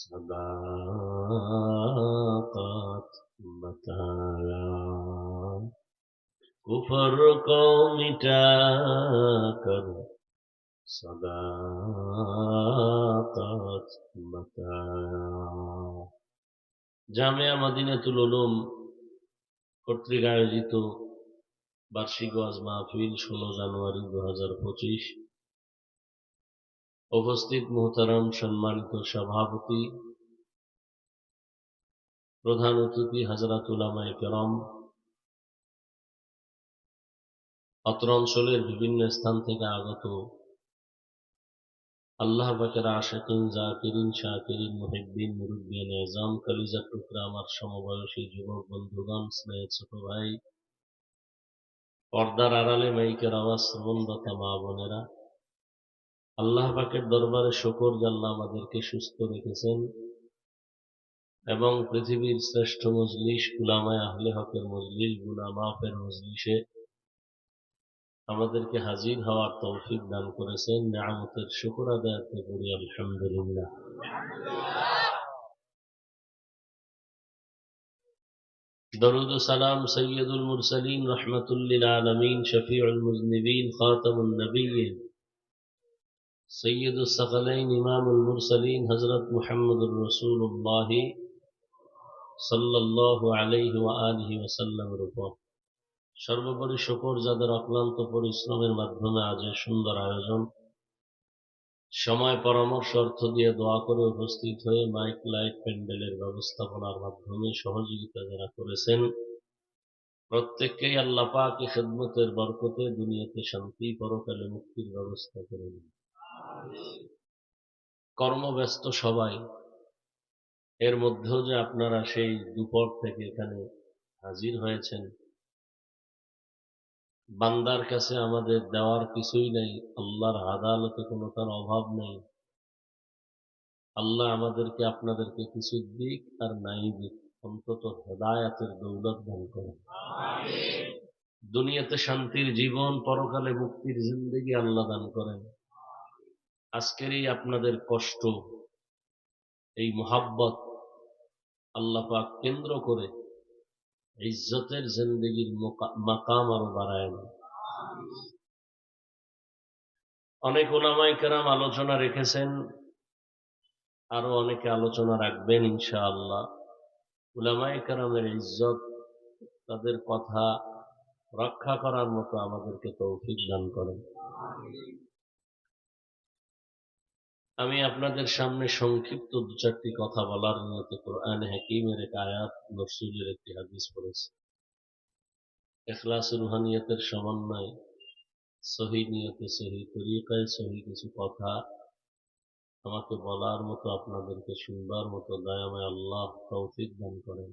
سباقت مطالا کفر کو مٹا کر صداقت জামিয়া মাদিনাতুল উলুম কর্তৃক আয়োজিত বার্ষিক ওয়াজ মাহফিল ষোলো জানুয়ারি দু হাজার পঁচিশ। উপস্থিত মোহতারাম সম্মানিত সভাপতি, প্রধান অতিথি হাজরাত উলামায়ে কেরম, অত্র অঞ্চলের বিভিন্ন স্থান থেকে আগত আল্লাহ পাকের আশেকিন, জাকিরিন, শাকিরিন, মুহিদ্দিন, মুরুব্বিয়ান, এজাম কালিজার টুকরা আমার সমবয়সী যুবক বন্ধুগণ, স্নেহ ছোট ভাই, পর্দার আড়ালে মাইকের আওয়াজ শ্রবণদাতা মা বোনেরা আল্লাহ পাকের দরবারে শকর জাল্লা আমাদেরকে সুস্থ রেখেছেন এবং পৃথিবীর শ্রেষ্ঠ মজলিস গুলামায় আহলে হকের মজলিস গুনা মাফের মজলিসে আমাদেরকে হাজির হওয়ার তৌফিক দান করেছেন নিয়ামতের শুকর আদায়তে করি আলহামদুলিল্লাহ درود سلام سید المرسلین رحمت للعالمین شفیع المذنبین خاتم النبیین سید الثقلین امام المرسلین حضرت محمد الرسول اللہ صلی اللہ علیہ وآلہ وسلم রূপক সর্বোপরি শকর যাদের অক্লান্ত পরিশ্রমের মাধ্যমে আজ সুন্দর আয়োজন। সময় পরামর্শ অর্থ দিয়ে দোয়া করে উপস্থিত হয়ে মাইক, লাইট, প্যান্ডেলের ব্যবস্থাপনার মাধ্যমে সহযোগিতা যারা করেছেন, প্রত্যেককেই আল্লাপাকে খেদমতের বরকতে দুনিয়াতে শান্তি, পরকালে মুক্তির ব্যবস্থা করে দিন। কর্মব্যস্ত সবাই এর মধ্যেও যে আপনারা সেই দুপুর থেকে এখানে হাজির হয়েছেন বান্দার কাছে আমাদের দেওয়ার কিছুই নেই আল্লাহর আদালতে কোনো তার অভাব নেই। আল্লাহ আমাদেরকে আপনাদেরকে কিছু দিক আর নাই দিক অন্তত হেদায়াতের দৌলত দান করেন। দুনিয়াতে শান্তির জীবন পরকালে মুক্তির জিন্দগি আল্লাহ দান করেন। আজকের এই আপনাদের কষ্ট, এই মোহাব্বত আল্লাহ পাক কেন্দ্র করে ইজ্জতের জিন্দগির মাকাম আরও বাড়ায় না অনেক ওলামাই কেরাম আলোচনা রেখেছেন, আরও অনেকে আলোচনা রাখবেন ইনশা আল্লাহ উলামাই কেরামের ইজ্জত, তাদের কথা রক্ষা করার মতো আমাদেরকে তৌফিক দান করেন। আমি আপনাদের সামনে সংক্ষিপ্ত দু চারটি কথা বলার নিয়তে কোরআন হাকিমের এক আয়াত নরসুলের একটি হাদিস পড়েছে। এখলাস রুহানিয়তের সমন্বয়, সহি নিয়তে, সহি তরিকায় সহি কিছু কথা আমাকে বলার মতো, আপনাদেরকে শুনবার মতো দয়াময় আল্লাহ তৌফিক দান করেন।